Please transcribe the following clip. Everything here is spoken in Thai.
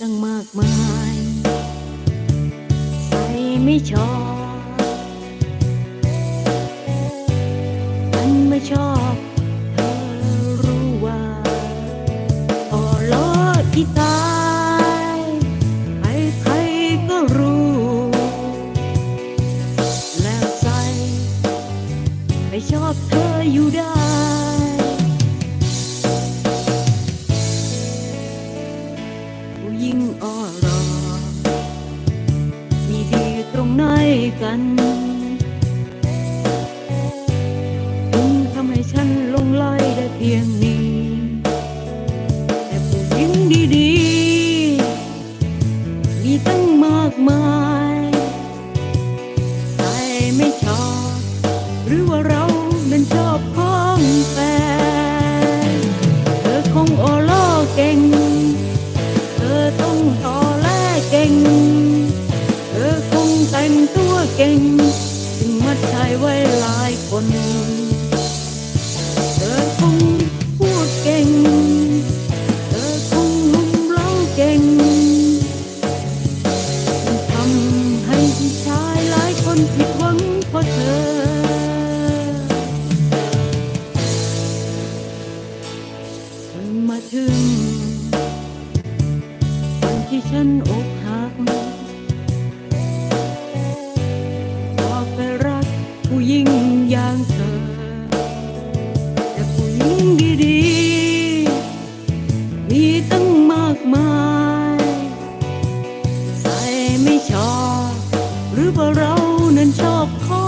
ตั้งมากมายใไปไม่ชอบ มันไม่ชอบเธอรู้ว่าพอลอดที่ตายใครใครก็รู้ แล้วใจไม่ชอบเธออยู่ได้ อ้อรอ มีดีตรงไหนกันคุณทำให้ฉันลงไหลได้เพียงนี้ แต่ผู้หญิงดีๆ มีตั้งมากมายใจไม่ชอบ หรือว่าเรานั้นชอบของแฟน็นตัวเก่งถึงมัดใจไว้หลายคน เธอคงพูดเก่ง เธอคงลุมเล้าเก่งทำให้ชายหลายคนผิดหวังเพราะเธอมาถึงวันที่ฉันอก หรือว่าเรานั้นช